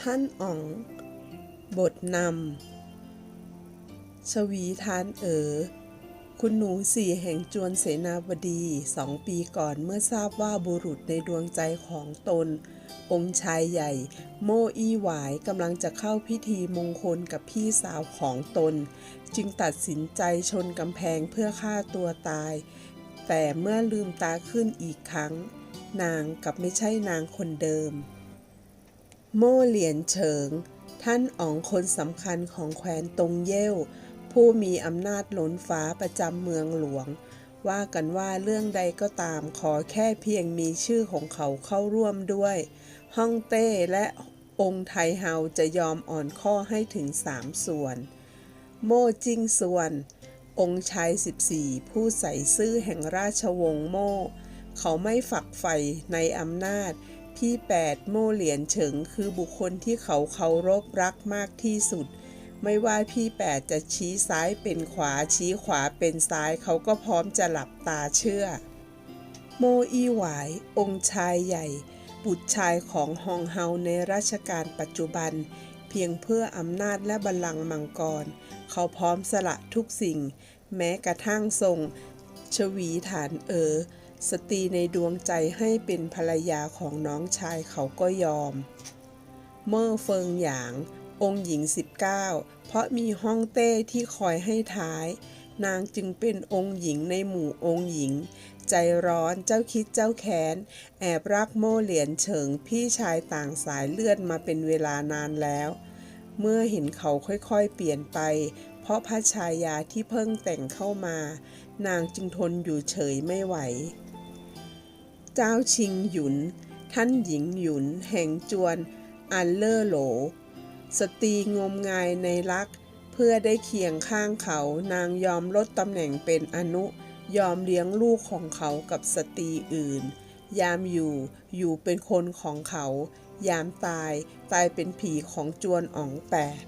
ท่านอ๋อง บทนำชวีทานเอ๋อ คุณหนูสี่แห่งจวนเสนาบดีสองปีก่อนเมื่อทราบว่าบุรุษในดวงใจของตน องค์ชายใหญ่ โมอี้หวายกำลังจะเข้าพิธีมงคลกับพี่สาวของตน จึงตัดสินใจชนกำแพงเพื่อฆ่าตัวตาย แต่เมื่อลืมตาขึ้นอีกครั้ง นางกับไม่ใช่นางคนเดิม โม่เหลียนเฉิง ท่านอ๋องคนสำคัญของแคว้นตงเย่วผู้มีอำนาจล้นฟ้าประจำเมืองหลวง ว่ากันว่าเรื่องใดก็ตามขอแค่เพียงมีชื่อของเขาเข้าร่วมด้วยฮ่องเต้และองค์ไทเฮาจะยอมอ่อนข้อให้ถึงสามส่วน โม่จิงส่วน องค์ชาย 14 ผู้ใส่ซื่อแห่งราชวงศ์โม่ เขาไม่ฝักใฝ่ในอำนาจ พี่แปดโม่เหลียนเฉิง คือบุคคลที่เขาเคารพรักมากที่สุด ไม่ว่าพี่แปดจะชี้ซ้ายเป็นขวาชี้ขวาเป็นซ้ายเขาก็พร้อมจะหลับตาเชื่อ โมอีหวาย องค์ชายใหญ่ บุตรชายของฮองเฮาในรัชกาลปัจจุบัน เพียงเพื่ออำนาจและบัลลังก์มังกร เขาพร้อมสละทุกสิ่ง แม้กระทั่งทรง ชวีฐานเออ สตรีในดวงใจให้เป็นภรรยาของน้องชายเขาก็ยอม เมื่อเฟิงหยาง องค์หญิง 19 เพราะมีห้องเต้ที่คอยให้ท้าย นางจึงเป็นองค์หญิงในหมู่องค์หญิง ใจร้อนเจ้าคิดเจ้าแค้น แอบรักโม่เหรียญเฉิงพี่ชายต่างสายเลือดมาเป็นเวลานานแล้ว เมื่อเห็นเขาค่อยๆเปลี่ยนไป เพราะพระชายาที่เพิ่งแต่งเข้ามา นางจึงทนอยู่เฉยไม่ไหว เจ้าชิงหยุน ท่านหญิงหยุน แห่งจวน อันเลอร์โหล สตรีงมงายในรัก เพื่อได้เคียงข้างเขา นางยอมลดตำแหน่งเป็นอนุ ยอมเลี้ยงลูกของเขากับสตรีอื่น ยามอยู่ อยู่เป็นคนของเขา ยามตาย ตายเป็นผีของจวนอ๋องแปด